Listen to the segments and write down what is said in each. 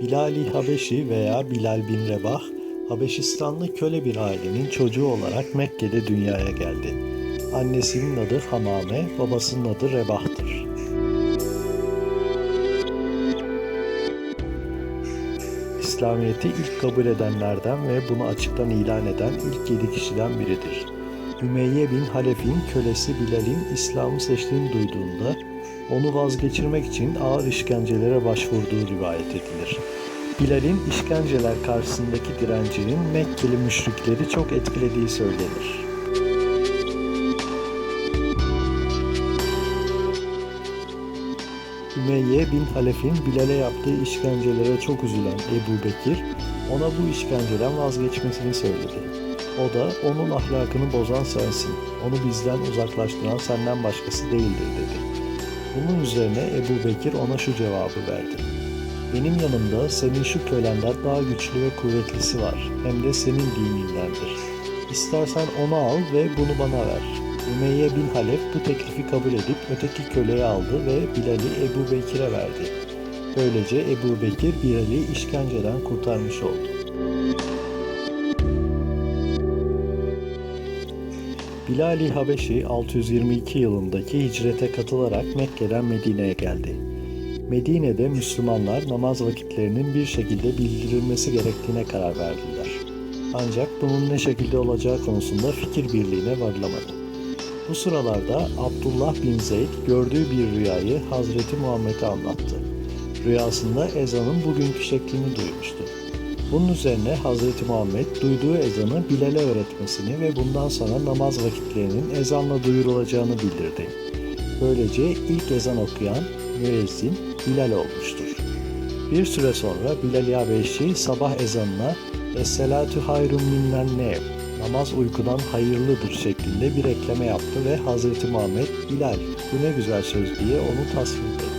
Bilal-i Habeşi veya Bilal bin Rebah, Habeşistanlı köle bir ailenin çocuğu olarak Mekke'de dünyaya geldi. Annesinin adı Hamame, babasının adı Rebah'tır. İslamiyet'i ilk kabul edenlerden ve bunu açıktan ilan eden ilk yedi kişiden biridir. Ümeyye bin Halef'in kölesi Bilal'in İslam'ı seçtiğini duyduğunda onu vazgeçirmek için ağır işkencelere başvurduğu rivayet edilir. Bilal'in işkenceler karşısındaki direncinin Mekkeli müşrikleri çok etkilediği söylenir. Ümeyye bin Halef'in Bilal'e yaptığı işkencelere çok üzülen Ebu Bekir, ona bu işkenceden vazgeçmesini söyledi. O da onun ahlakını bozan sensin, onu bizden uzaklaştıran senden başkası değildir dedi. Bunun üzerine Ebu Bekir ona şu cevabı verdi. Benim yanımda senin şu kölenden daha güçlü ve kuvvetlisi var, hem de senin dinindendir. İstersen onu al ve bunu bana ver. Ümeyye bin Halef bu teklifi kabul edip öteki köleyi aldı ve Bilal'i Ebu Bekir'e verdi. Böylece Ebu Bekir Bilal'i işkenceden kurtarmış oldu. Bilal-i Habeşi 622 yılındaki hicrete katılarak Mekke'den Medine'ye geldi. Medine'de Müslümanlar namaz vakitlerinin bir şekilde bildirilmesi gerektiğine karar verdiler. Ancak bunun ne şekilde olacağı konusunda fikir birliğine varılamadı. Bu sıralarda Abdullah bin Zeyd gördüğü bir rüyayı Hazreti Muhammed'e anlattı. Rüyasında ezanın bugünkü şeklini duymuştu. Bunun üzerine Hazreti Muhammed duyduğu ezanı Bilal'e öğretmesini ve bundan sonra namaz vakitlerinin ezanla duyurulacağını bildirdi. Böylece ilk ezan okuyan müezzin Bilal olmuştur. Bir süre sonra Bilal-i Habeşi sabah ezanına Es-selatu hayrun minnen nev namaz uykudan hayırlıdır şeklinde bir ekleme yaptı ve Hazreti Muhammed Bilal bu ne güzel söz diye onu tasvip etti.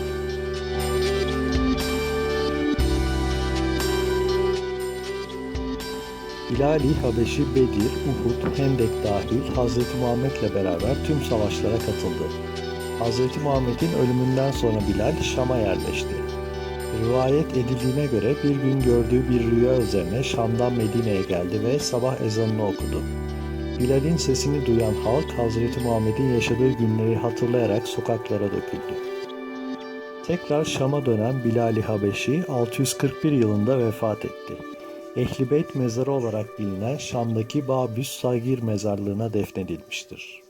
Bilal-i Habeşi Bedir, Uhud, Hendek dahil Hazreti Muhammed'le beraber tüm savaşlara katıldı. Hazreti Muhammed'in ölümünden sonra Bilal Şam'a yerleşti. Rivayet edildiğine göre bir gün gördüğü bir rüya üzerine Şam'dan Medine'ye geldi ve sabah ezanını okudu. Bilal'in sesini duyan halk Hazreti Muhammed'in yaşadığı günleri hatırlayarak sokaklara döküldü. Tekrar Şam'a dönen Bilal-i Habeşi 641 yılında vefat etti. Ehli Beyt mezarı olarak bilinen Şam'daki Babüs Sagir mezarlığına defnedilmiştir.